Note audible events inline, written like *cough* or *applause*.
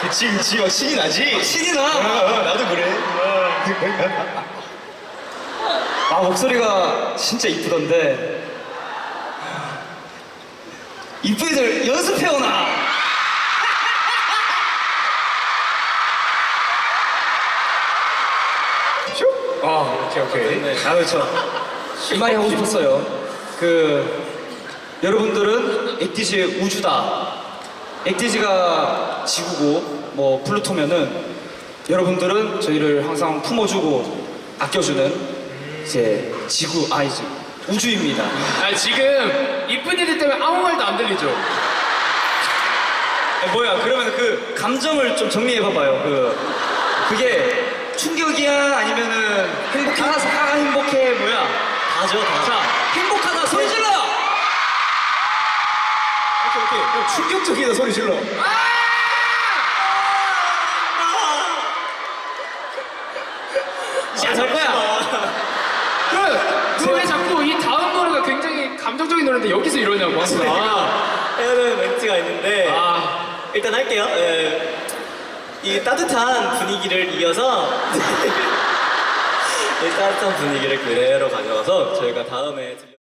그치 그치. 막 신이 나지? 신이 나. 어, 나도 그래. 아 목소리가 진짜 이쁘던데. 이쁘이들 연습해오나? 아 오케이 오케이. 아 그렇죠. 이 말이 하고 싶었어요. 그 여러분들은 액티지의 우주다 액티지가 지구고 뭐 플루토면은 여러분들은 저희를 항상 품어주고 아껴주는 이제 지구 아이즈 우주입니다. 아 지금 이쁜 이들 때문에 아무 말도 안 들리죠? 아, 뭐야 그러면 그 감정을 좀 정리해봐봐요. 그 그게 충격이야? 아니면은 행복해? 아, 아 행복해 뭐야? 다죠 다 자 충격적이다 소리 질러. 야될 거야 그왜 자꾸 이 다음 노래가 굉장히 감정적인 노래인데 여기서 이러냐고. 해야 되는 멘트가 있는데 아. 일단 할게요. 예. 이 따뜻한 분위기를 이어서 *laughs* 이 따뜻한 분위기를 그대로 가져와서 저희가 다음에 들려.